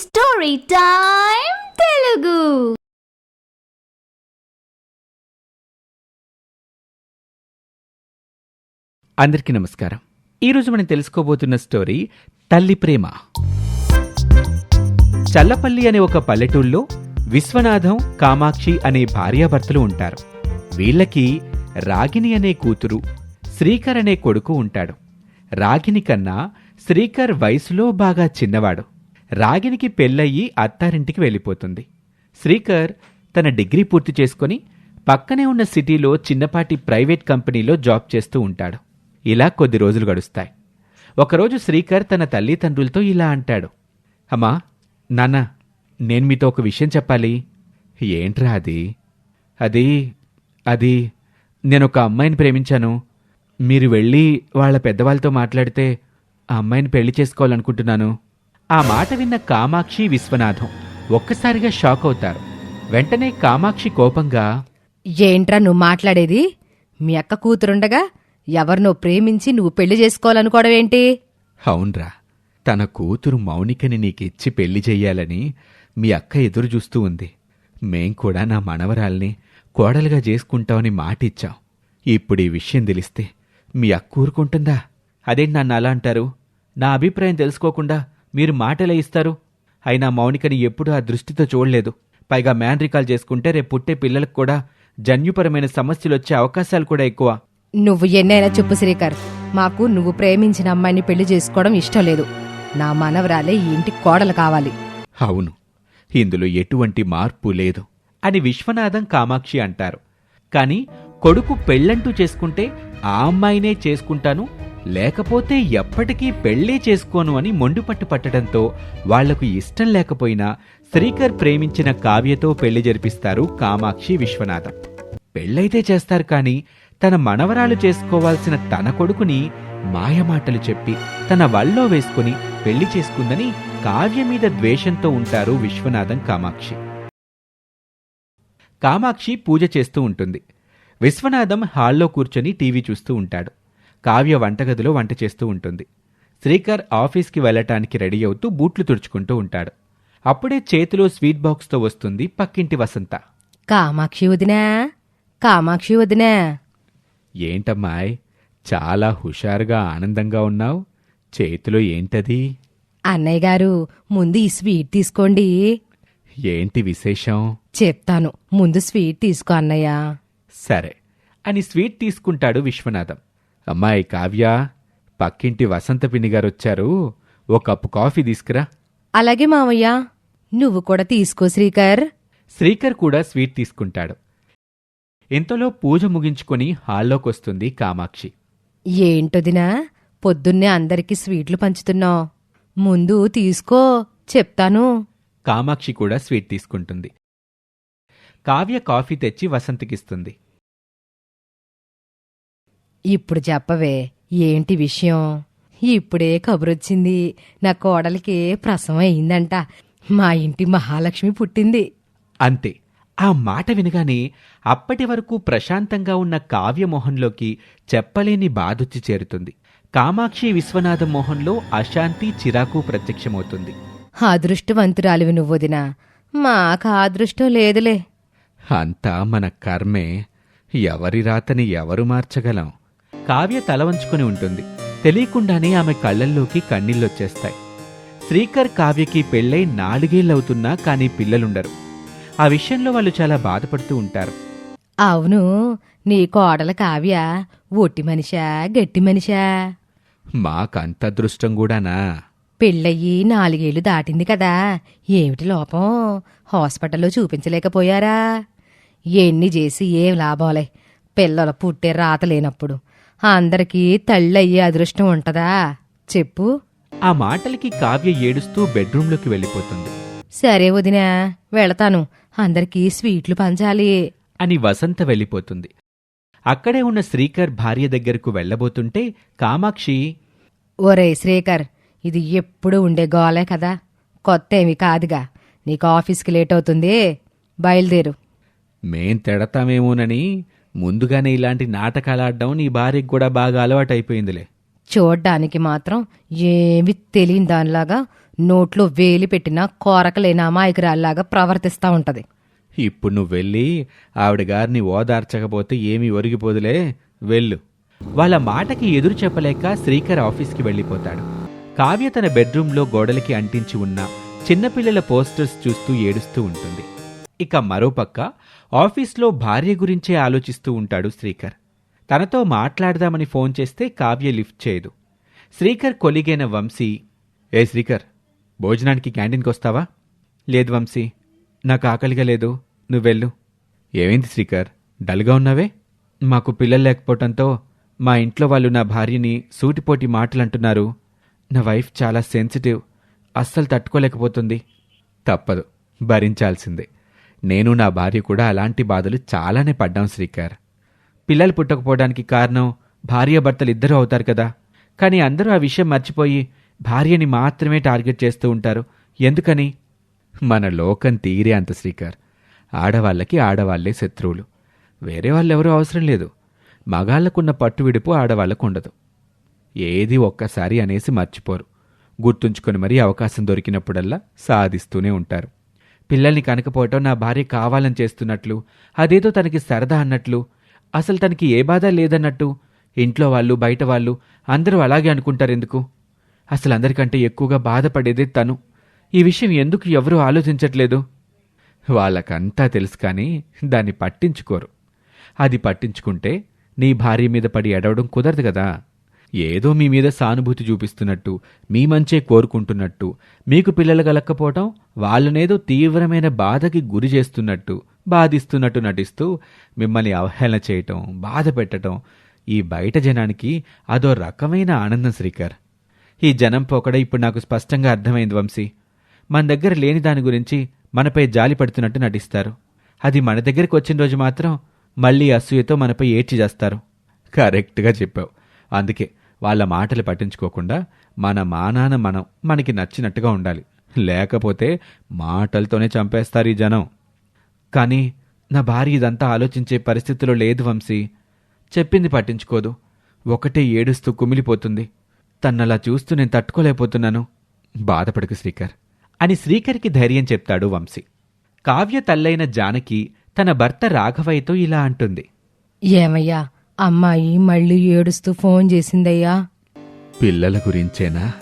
Story time Telugu అందరికీ నమస్కారం. ఈరోజు మనం తెలుసుకోబోతున్న స్టోరీ తల్లి ప్రేమ. చల్లపల్లి అనే ఒక పల్లెటూళ్ళలో విశ్వనాథం కామాక్షి అనే భార్యాభర్తలు ఉంటారు. వీళ్ళకి రాగిని అనే కూతురు శ్రీకర్ అనే కొడుకు ఉంటాడు. రాగిని కన్నా శ్రీకర్ వయసులో బాగా చిన్నవాడు. రాగినికి పెళ్ళయ్యి అత్తారింటికి వెళ్ళిపోతుంది. శ్రీకర్ తన డిగ్రీ పూర్తి చేసుకొని పక్కనే ఉన్న సిటీలో చిన్నపాటి ప్రైవేట్ కంపెనీలో జాబ్ చేస్తూ ఉంటాడు. ఇలా కొద్ది రోజులు గడుస్తాయి. ఒకరోజు శ్రీకర్ తన తల్లిదండ్రులతో ఇలా అంటాడు. అమ్మా నాన్న నేను మీతో ఒక విషయం చెప్పాలి. ఏంట్రా అది? అది అది నేను ఒక అమ్మాయిని ప్రేమించాను. మీరు వెళ్ళి వాళ్ళ పెద్దవాళ్ళతో మాట్లాడితే ఆ అమ్మాయిని పెళ్ళి చేసుకోవాలనుకుంటున్నాను. ఆ మాట విన్న కామాక్షి విశ్వనాథం ఒక్కసారిగా షాక్ అవుతారు. వెంటనే కామాక్షి కోపంగా ఏంట్రా నువ్వు మాట్లాడేది? మీ అక్క కూతురుండగా ఎవరినో ప్రేమించి నువ్వు పెళ్ళి చేసుకోవాలనుకోవడం ఏంటి? అవునరా. తన కూతురు మౌనికని నీకిచ్చి పెళ్ళి చెయ్యాలని మీ అక్క ఎదురు చూస్తూ ఉంది. మేం కూడా నా మనవరాల్ని కోడలుగా చేసుకుంటామని మాటిచ్చాం. ఇప్పుడు ఈ విషయం తెలిస్తే మీ అక్క ఊరుకుంటుందా? అదేంటి నన్ను అలా అంటారు? నా అభిప్రాయం తెలుసుకోకుండా మీరు మాటలే ఇస్తారు? అయినా మౌనికని ఎప్పుడూ ఆ దృష్టితో చూడలేదు. పైగా మ్యాన్రికాల్ చేసుకుంటే రేపు పుట్టే పిల్లలకు కూడా జన్యుపరమైన సమస్యలు వచ్చే అవకాశాలు కూడా ఎక్కువ. నువ్వు ఎన్నైనా చెప్పు శ్రీకర్. మాకు నువ్వు ప్రేమించిన అమ్మాయిని పెళ్ళి చేసుకోవడం ఇష్టం లేదు. నా మనవరాలే ఈ ఇంటి కోడలు కావాలి. అవును. ఇందులో ఎటువంటి మార్పు లేదు. అని విశ్వనాథం కామాక్షి అంటారు. కాని కొడుకు పెళ్ళంటూ చేసుకుంటే ఆ అమ్మాయినే చేసుకుంటాను లేకపోతే ఎప్పటికీ పెళ్ళే చేసుకోను అని మొండిపట్టు పట్టడంతో వాళ్ళకు ఇష్టం లేకపోయినా శ్రీకర్ ప్రేమించిన కావ్యతో పెళ్ళి జరిపిస్తారు కామాక్షి విశ్వనాథం. పెళ్ళైతే చేస్తారు కాని తన మనవరాలు చేసుకోవాల్సిన తన కొడుకుని మాయమాటలు చెప్పి తన వల్లో వేసుకుని పెళ్ళి చేసుకుందని కావ్య మీద ద్వేషంతో ఉంటారు విశ్వనాథం కామాక్షి. కామాక్షి పూజ చేస్తూ ఉంటుంది. విశ్వనాథం హాల్లో కూర్చొని టీవీ చూస్తూ ఉంటాడు. కావ్య వంటగదిలో వంట చేస్తూ ఉంటుంది. శ్రీకర్ ఆఫీస్కి వెళ్ళటానికి రెడీ అవుతూ బూట్లు తుడుచుకుంటూ ఉంటాడు. అప్పుడే చేతిలో స్వీట్ బాక్స్తో వస్తుంది పక్కింటి వసంత. కామాక్షి వదినా కామాక్షి వదినా. ఏంటమ్మాయ్ చాలా హుషారుగా ఆనందంగా ఉన్నావు. చేతిలో ఏంటది? అన్నయ్య గారు ముందు ఈ స్వీట్ తీసుకోండి. ఏంటి విశేషం? చెప్తాను ముందు స్వీట్ తీసుకో అన్నయ్య. సరే అని స్వీట్ తీసుకుంటాడు విశ్వనాథం. అమ్మాయి కావ్య పక్కింటి వసంత పిన్ని గారొచ్చారు ఓ కప్పు కాఫీ తీసుకురా. అలాగే మావయ్య నువ్వు కూడా తీసుకో శ్రీకర్. శ్రీకర్ కూడా స్వీట్ తీసుకుంటాడు. ఇంతలో పూజ ముగించుకొని హాల్లోకొస్తుంది కామాక్షి. ఏంటొదినా పొద్దున్నే అందరికి స్వీట్లు పంచుతున్నావు. ముందు తీసుకో చెప్తాను. కామాక్షి కూడా స్వీట్ తీసుకుంటుంది. కావ్య కాఫీ తెచ్చి వసంతకిస్తుంది. ఇప్పుడు చెప్పవే ఏంటి విషయం? ఇప్పుడే కబురొచ్చింది. నా కోడలికి ప్రసవం అయిందంట. మా ఇంటి మహాలక్ష్మి పుట్టింది. అంతే. ఆ మాట వినగానే అప్పటి వరకు ప్రశాంతంగా ఉన్న కావ్య మొహంలోకి చెప్పలేని బాధొచ్చి చేరుతుంది. కామాక్షి విశ్వనాథ మొహంలో అశాంతి చిరాకు ప్రత్యక్షమవుతుంది. అదృష్టవంతురాలివి నువ్వొదినా మాకు ఆ అదృష్టం లేదులే. అంతా మన కర్మే. ఎవరి రాతని ఎవరు మార్చగలం? కావ్య తల వంచుకుని ఉంటుంది. తెలియకుండానే ఆమె కళ్ళల్లోకి కన్నీళ్ళొచ్చేస్తాయి. శ్రీకర్ కావ్యకి పెళ్ళై నాలుగేళ్ళవుతున్నా కానీ పిల్లలుండరు. ఆ విషయంలో వాళ్ళు చాలా బాధపడుతూ ఉంటారు. అవును నీ కోడల కావ్య ఒట్టి మనిషా గట్టి మనిషా? మాకంత అదృష్టం కూడానా? పెళ్ళయ్యి నాలుగేళ్ళు దాటింది కదా ఏమిటి లోపం? హాస్పిటల్లో చూపించలేకపోయారా? ఎన్ని చేసి ఏం లాభాలే పిల్లలు పుట్టే రాత లేనప్పుడు. అందరికీ తళ్ళయ్యే అదృష్టం ఉంటదా? చెప్పు. ఆ మాటలకి కావ్య ఏడుస్తూ బెడ్రూంలోకి వెళ్ళిపోతుంది. సరే వదినా వెళతాను. అందరికీ స్వీట్లు పంచాలి. అని వసంత వెళ్ళిపోతుంది. అక్కడే ఉన్న శ్రీకర్ భార్య దగ్గరకు వెళ్ళబోతుంటే కామాక్షి ఒరే శ్రీకర్ ఇది ఎప్పుడు ఉండే గోలే కదా. కొత్త ఏమి కాదుగా. నీకు ఆఫీస్కి లేట్ అవుతుంది. బయలుదేరు. మేం తిడతామేమోనని ముందుగానే ఇలాంటి నాటకాలు ఆడడం నీ భార్యకు కూడా బాగా అలవాటైపోయిందిలే. చూడ్డానికి మాత్రం ఏమి తెలియని దానిలాగా నోట్లో వేలి పెట్టినా కోరకలేని అమాయకురాల్లాగా ప్రవర్తిస్తా ఉంటది. ఇప్పుడు నువ్వు వెళ్ళి ఆవిడ గారిని ఓదార్చకపోతే ఏమీ ఒరిగిపోదులే? వెళ్ళు. వాళ్ళ మాటకి ఎదురు చెప్పలేక శ్రీకర్ ఆఫీస్కి వెళ్ళిపోతాడు. కావ్య తన బెడ్రూమ్లో గోడలకి అంటించి ఉన్న చిన్నపిల్లల పోస్టర్స్ చూస్తూ ఏడుస్తూ ఉంటుంది. ఇక మరోపక్క ఆఫీస్లో భార్య గురించే ఆలోచిస్తూ ఉంటాడు శ్రీకర్. తనతో మాట్లాడదామని ఫోన్ చేస్తే కావ్య లిఫ్ట్ చేయదు. శ్రీకర్ కొలిగైన వంశీ ఏ శ్రీకర్ భోజనానికి క్యాంటీన్కి వస్తావా? లేదు వంశీ నాకు ఆకలిగా లేదు నువ్వెళ్ళు ఏమైంది శ్రీకర్ డల్గా ఉన్నావే? మాకు పిల్లలు లేకపోవటంతో మా ఇంట్లో వాళ్ళు నా భార్యని సూటిపోటి మాటలు అంటున్నారు నా వైఫ్ చాలా సెన్సిటివ్ అస్సలు తట్టుకోలేకపోతుంది. తప్పదు భరించాల్సిందే. నేను నా భార్య కూడా అలాంటి బాధలు చాలానే పడ్డాం శ్రీకర్. పిల్లలు పుట్టకపోవడానికి కారణం భార్యాభర్తలు ఇద్దరూ అవుతారు కదా. కానీ అందరూ ఆ విషయం మర్చిపోయి భార్యని మాత్రమే టార్గెట్ చేస్తూ ఉంటారు. ఎందుకని? మన లోకం తీరే అంత శ్రీకర్. ఆడవాళ్ళకి ఆడవాళ్ళే శత్రువులు. వేరే వాళ్ళెవరూ అవసరం లేదు. మగాళ్ళకున్న పట్టు విడుపు ఆడవాళ్ళకు ఉండదు. ఏది ఒక్కసారి అనేసి మర్చిపోరు. గుర్తుంచుకొని మరీ అవకాశం దొరికినప్పుడల్లా సాధిస్తూనే ఉంటారు. పిల్లల్ని కనకపోవటం నా భార్య కావాలని చేస్తున్నట్లు అదేదో తనకి సరదా అన్నట్లు అసలు తనకి ఏ బాధ లేదన్నట్టు ఇంట్లో వాళ్ళు బయట వాళ్ళు అందరూ అలాగే అనుకుంటారెందుకు? అసలు అందరికంటే ఎక్కువగా బాధపడేదే తను. ఈ విషయం ఎందుకు ఎవరూ ఆలోచించట్లేదు? వాళ్ళకంతా తెలుసు కానీ దాన్ని పట్టించుకోరు. అది పట్టించుకుంటే నీ భార్య మీద పడి ఎడవడం కుదరదు కదా. ఏదో మీ మీద సానుభూతి చూపిస్తున్నట్టు మీ మంచే కోరుకుంటున్నట్టు మీకు పిల్లలు కలక్కపోవటం వాళ్ళనేదో తీవ్రమైన బాధకి గురి చేస్తున్నట్టు బాధిస్తున్నట్టు నటిస్తూ మిమ్మల్ని అవహేళన చేయటం బాధ పెట్టటం ఈ బయట జనానికి అదో రకమైన ఆనందం శ్రీకర్. ఈ జనం పోకడ ఇప్పుడు నాకు స్పష్టంగా అర్థమైంది వంశీ. మన దగ్గర లేని దాని గురించి మనపై జాలి పడుతున్నట్టు నటిస్తారు. అది మన దగ్గరికి వచ్చిన రోజు మాత్రం మళ్ళీ అసూయతో మనపై ఏడ్చి చేస్తారు. కరెక్ట్గా చెప్పావు. అందుకే వాళ్ళ మాటలు పట్టించుకోకుండా మన మానాన మనం మనకి నచ్చినట్టుగా ఉండాలి. లేకపోతే మాటలతోనే చంపేస్తారు ఈ జనం. కానీ నా భార్య ఇదంతా ఆలోచించే పరిస్థితిలో లేదు వంశీ. చెప్పింది పట్టించుకోదు. ఒకటే ఏడుస్తూ కుమిలిపోతుంది. తన్నలా చూస్తూ నేను తట్టుకోలేకపోతున్నాను. బాధపడకు శ్రీకర్. అని శ్రీకర్కి ధైర్యం చెప్తాడు వంశీ. కావ్య తల్లైన జానకి తన భర్త రాఘవయ్యతో ఇలా అంటుంది. ఏమయ్యా అమ్మాయి మళ్ళీ ఏడుస్తూ ఫోన్ చేసిందయ్యా. పిల్లల గురించేనా?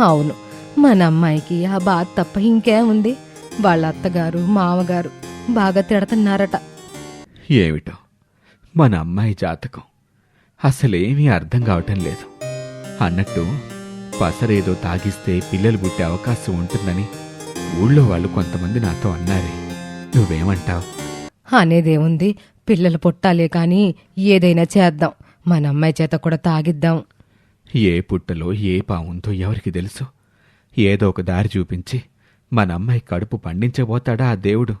అవును మన అమ్మాయికి ఆ బాధ తప్ప ఇంకేముంది వాళ్ళ అత్తగారు మామగారు బాగా తిడతన్నారట. ఏమిటో? మన అమ్మాయి జాతకం అసలేమీ అర్థం కావటం లేదు. అన్నట్టు పసరేదో తాగిస్తే పిల్లలు పుట్టే అవకాశం ఉంటుందని ఊళ్ళో వాళ్ళు కొంతమంది నాతో అన్నారే. నువ్వేమంటావు? అనేదేముంది? పిల్లలు పుట్టాలే కాని ఏదైనా చేద్దాం. మన అమ్మాయి చేత కూడా తాగిద్దాం. ఏ పుట్టలో ఏ పావుందో ఎవరికి తెలుసు? ఏదో ఒక దారి చూపించి మన అమ్మాయి కడుపు పండించబోతాడా ఆ దేవుడు?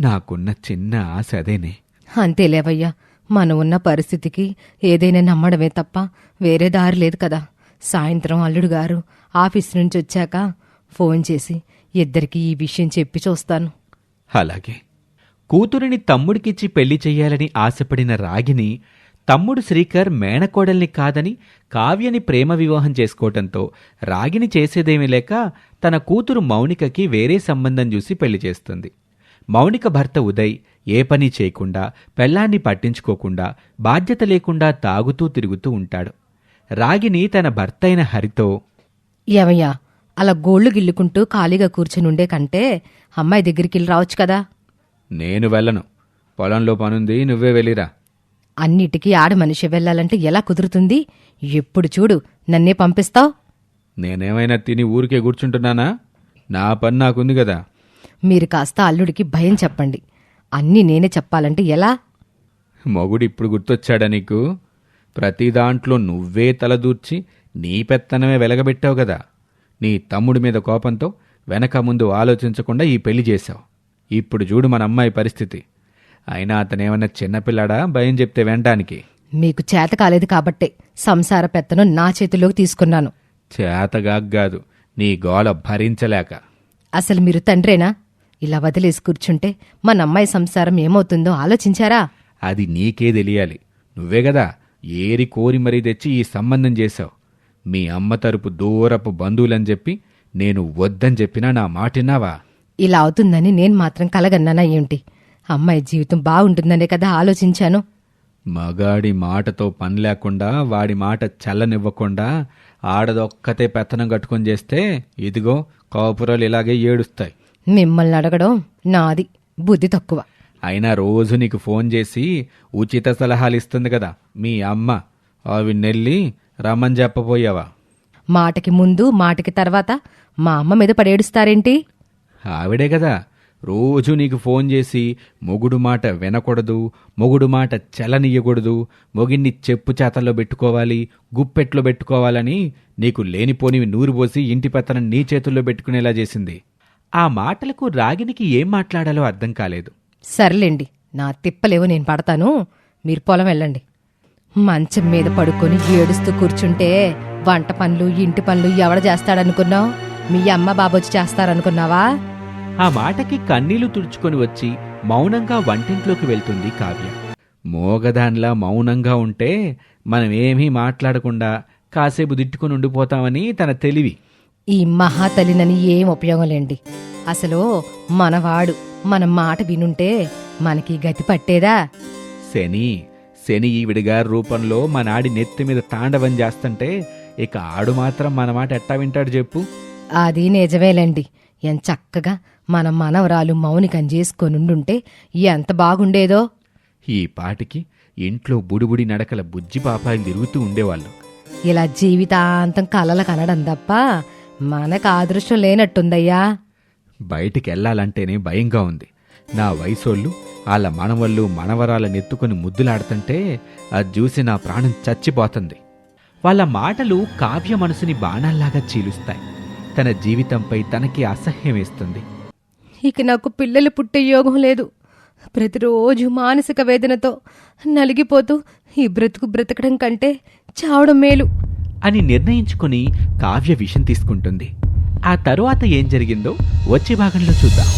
నాకున్న చిన్న ఆశ అదేనే. అంతేలేవయ్యా మనం ఉన్న పరిస్థితికి ఏదైనా నమ్మడమే తప్ప వేరే దారి లేదు కదా. సాయంత్రం అల్లుడు గారు ఆఫీస్ నుంచి వచ్చాక ఫోన్ చేసి ఇద్దరికి ఈ విషయం చెప్పి చూస్తాను. అలాగే. కూతురిని తమ్ముడికిచ్చి పెళ్ళి చెయ్యాలని ఆశపడిన రాగిని తమ్ముడు శ్రీకర్ మేనకోడల్ని కాదని కావ్యని ప్రేమ వివాహం చేసుకోవటంతో రాగిని చేసేదేమీ లేక తన కూతురు మౌనికకి వేరే సంబంధం చూసి పెళ్ళి చేస్తుంది. మౌనిక భర్త ఉదయ్ ఏ పని చేయకుండా పెళ్ళాన్ని పట్టించుకోకుండా బాధ్యత లేకుండా తాగుతూ తిరుగుతూ ఉంటాడు. రాగిని తన భర్త అయిన హరితో ఏమయ్యా అలా గోళ్ళు గిల్లుకుంటూ ఖాళీగా కూర్చునుండే కంటే అమ్మాయి దగ్గరికి వెళ్ళి రావచ్చు కదా? నేను వెళ్ళను. పొలంలో పనుంది నువ్వే వెళ్ళిరా. అన్నిటికీ ఆడ మనిషి వెళ్ళాలంటే ఎలా కుదురుతుంది? ఎప్పుడు చూడు నన్నే పంపిస్తావు? నేనేమైనా తిని ఊరికే కూర్చుంటున్నానా? నా పని నాకుంది కదా. మీరు కాస్త అల్లుడికి భయం చెప్పండి. అన్నీ నేనే చెప్పాలంటే ఎలా? మొగుడు ఇప్పుడు గుర్తొచ్చాడా నీకు? ప్రతి దాంట్లో నువ్వే తలదూర్చి నీ పెత్తనమే వెలగబెట్టావు కదా. నీ తమ్ముడి మీద కోపంతో వెనక ముందు ఆలోచించకుండా ఈ పెళ్ళి చేశావు. ఇప్పుడు చూడు మన అమ్మాయి పరిస్థితి. అయినా అతనేమన్నా చిన్నపిల్లాడా? భయం చెప్తే వెంటానికి మీకు చేత కాలేదు కాబట్టే సంసార పెత్తను నా చేతిలోకి తీసుకున్నాను. చేతగాగ్గాదు నీ గోల భరించలేక. అసలు మీరు తండ్రేనా? ఇలా వదిలేసి కూర్చుంటే మన అమ్మాయి సంసారం ఏమవుతుందో ఆలోచించారా? అది నీకే తెలియాలి. నువ్వే కదా ఏరి కోరి మరీ తెచ్చి ఈ సంబంధం చేశావు. మీ అమ్మ తరపు దూరపు బంధువులని చెప్పి నేను వద్దని చెప్పినా నా మాటిన్నావా ఇలా అవుతుందని నేను మాత్రం కలగన్నానా ఏంటి అమ్మాయి జీవితం బాగుంటుందనే కదా ఆలోచించాను. మగాడి మాటతో పని లేకుండా వాడి మాట చల్లనివ్వకుండా ఆడదొక్కతే పెత్తనం కట్టుకొని చేస్తే ఇదిగో కాపురాలు ఇలాగే ఏడుస్తాయి. మిమ్మల్ని అడగడం నాది బుద్ధి తక్కువ. అయినా రోజు నీకు ఫోన్ చేసి ఉచిత సలహాలు ఇస్తుంది కదా మీ అమ్మ. అవి నెల్లి రమ్మని చెప్పబోయావా? మాటకి ముందు మాటకి తర్వాత మా అమ్మ మీద పడేడుస్తారేంటి? ఆవిడే కదా. రోజు నీకు ఫోన్ చేసి మొగుడు మాట వినకూడదు మొగుడు మాట చెలనియ్యకూడదు మొగిన్ని చెప్పు చేతల్లో పెట్టుకోవాలి గుప్పెట్లో పెట్టుకోవాలని నీకు లేనిపోనివి నూరు పోసి ఇంటి పెత్తనం నీ చేతుల్లో పెట్టుకునేలా చేసింది. ఆ మాటలకు రాగినికి ఏం మాట్లాడాలో అర్థం కాలేదు. సర్లేండి నా తిప్పలేవో నేను పడతాను. మీరు పొలం వెళ్ళండి. మంచం మీద పడుకొని ఏడుస్తూ కూర్చుంటే వంట పనులు ఇంటి పనులు ఎవడ చేస్తాడనుకున్నావు? మీ అమ్మ బాబొచ్చి చేస్తారనుకున్నావా? ఆ మాటకి కన్నీళ్ళు తుడుచుకొని వచ్చి మౌనంగా వంటింట్లోకి వెళ్తుంది కావ్య. మోగదాన్లా మౌనంగా ఉంటే మనం ఏమీ మాట్లాడకుండా కాసేపు దిట్టుకుని ఉండిపోతామని తన తెలివి. ఈ మహాతల్లినని ఏం ఉపయోగంలేండి. అసలు మనవాడు మన మాట వినుంటే మనకి గతి పట్టేదా? శని శని ఈవిడిగా రూపంలో మన ఆడి నెత్తి మీద తాండవం చేస్తుంటే ఇక ఆడు మాత్రం మన మాట ఎట్టా వింటాడు చెప్పు. అది నిజమేలేండి. ఎంత చక్కగా మన మనవరాలు మౌనికం చేసుకొనుండుంటే ఎంత బాగుండేదో. ఈ పాటికి ఇంట్లో బుడిబుడి నడకల బుజ్జి పాపాయిలు తిరుగుతూ ఉండేవాళ్ళు. ఇలా జీవితాంతం కలల కనడం తప్ప మనకు అదృష్టం లేనట్టుందయ్యా. బయటికి వెళ్ళాలంటేనే భయంగా ఉంది. నా వయసోళ్ళు వాళ్ళ మనవళ్ళు మనవరాల నెత్తుకుని ముద్దులాడుతుంటే అది చూసి నా ప్రాణం చచ్చిపోతుంది. వాళ్ళ మాటలు కావ్య మనసుని బాణాల్లాగా చీలుస్తాయి. తన జీవితంపై తనకి అసహ్యం వేస్తుంది ఇక నాకు పిల్లలు పుట్టే యోగం లేదు. ప్రతిరోజు మానసిక వేదనతో నలిగిపోతూ ఈ బ్రతుకు బ్రతకడం కంటే చావడం మేలు. అని నిర్ణయించుకుని కావ్య విషం తీసుకుంటుంది. ఆ తరువాత ఏం జరిగిందో వచ్చే భాగంలో చూద్దాం.